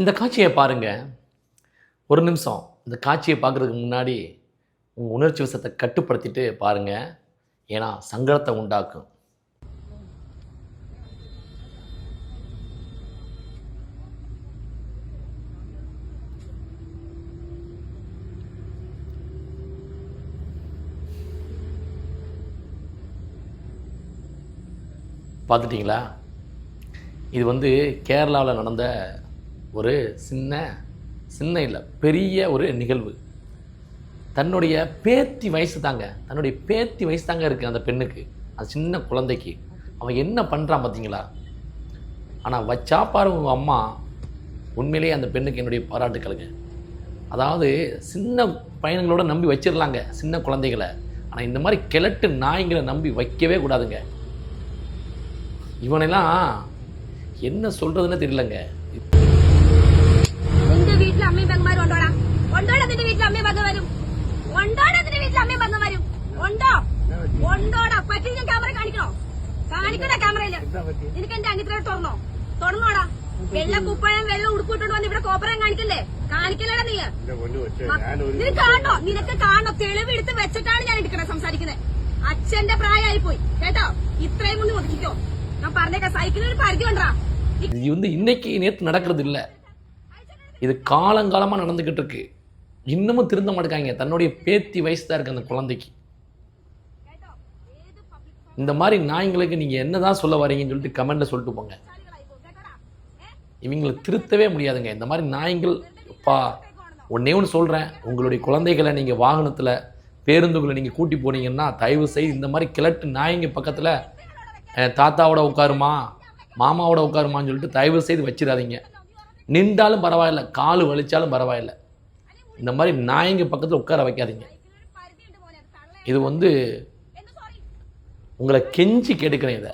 இந்த காட்சியை பாருங்கள் ஒரு நிமிஷம். இந்த காட்சியை பார்க்குறதுக்கு முன்னாடி உங்கள் உணர்ச்சி விஷத்தை கட்டுப்படுத்திட்டு பாருங்கள் ஏன்னா சங்கடத்தை உண்டாக்கும். பார்த்துட்டிங்களா? இது வந்து கேரளாவில் நடந்த ஒரு சின்ன சின்ன இல்லை பெரிய ஒரு நிகழ்வு. தன்னுடைய பேத்தி வயசு தாங்க. தன்னுடைய பேத்தி வயசு தாங்க இருக்குது அந்த பெண்ணுக்கு. அந்த சின்ன குழந்தைக்கு. அவன் என்ன பண்ணுறான் பார்த்தீங்களா ஆனால் வச்சா பாரு உங்கள் அம்மா உண்மையிலேயே அந்த பெண்ணுக்கு என்னுடைய பாராட்டுக்களுங்க. அதாவது சின்ன பையன்களோட நம்பி வச்சிடலாங்க சின்ன குழந்தைகளை. ஆனால் இந்த மாதிரி கிழட்டு நாய்களை நம்பி வைக்கவே கூடாதுங்க. இவனெல்லாம் என்ன சொல்கிறதுன்னு தெரியலங்க. നിന്റെ വീട്ടിൽ അമ്മയും പെങ്ങന്മാരും ഉണ്ടോടാ ഉണ്ടോടാ നിന്റെ വീട്ടിൽ അമ്മയും പെങ്ങ വരും ഉണ്ടോടാ നിന്റെ വീട്ടിൽ അമ്മയും പെങ്ങ വരും ഉണ്ടോ ഉണ്ടോടാ പറ്റില്ല ക്യാമറ കാണിക്കണോ കാണിക്കണ ക്യാമറയില് നിനക്ക് എന്റെ അങ്ങിത്ര തുറന്നോ തുറന്നോടാ വെള്ള കുപ്പായം വെള്ളം ഉടുപ്പിട്ടോണ്ട് വന്ന് ഇവിടെ കോപ്പറം കാണിക്കല്ലേ കാണിക്കല്ലേടാ നീ നിനക്ക് കാണണോ നിനക്ക് കാണണോ തെളിവ് എടുത്ത് വെച്ചിട്ടാണ് ഞാൻ എടുക്കണേ സംസാരിക്കുന്നത് അച്ഛന്റെ പ്രായമായി പോയി കേട്ടോ ഇത്രയും കൊണ്ട് ഒതുക്കിക്കോ ഞാൻ പറഞ്ഞേക്കാം സൈക്കിളിന് ഒരു പരിധി ഉണ്ടാ இது வந்து இன்னைக்கு நேற்று நடக்கிறது இல்லை இது காலங்காலமாக நடந்துக்கிட்டு இருக்கு இன்னமும் திருந்த மாட்டேங்காங்க தன்னுடைய பேத்தி வயசு தான் இருக்கு அந்த குழந்தைக்கு. இந்த மாதிரி நாய்ங்களுக்கு நீங்கள் என்ன தான் சொல்ல வரீங்கன்னு சொல்லிட்டு கமெண்ட்டில் சொல்லிட்டு போங்க. இவங்களை திருத்தவே முடியாதுங்க. இந்த மாதிரி நாய்கள் அப்பா ஒன்றே ஒன்று சொல்கிறேன் உங்களுடைய குழந்தைகளை நீங்கள் வாகனத்தில் பேருந்துகளை நீங்கள் கூட்டி போனீங்கன்னா தயவு செய்து இந்த மாதிரி கிழட்டு நாய்ங்க பக்கத்தில் தாத்தாவோட உட்காருமா மாமாவோட உட்காருமான்னு சொல்லிட்டு தயவு செய்து வச்சிடாதீங்க. நின்றாலும் பரவாயில்ல கால் வலிச்சாலும் பரவாயில்ல. இந்த மாதிரி நாய்ங்க பக்கத்தில் உட்கார வைக்காதீங்க. இது வந்து உங்களை கெஞ்சி கெடுக்கிறேன் இதை.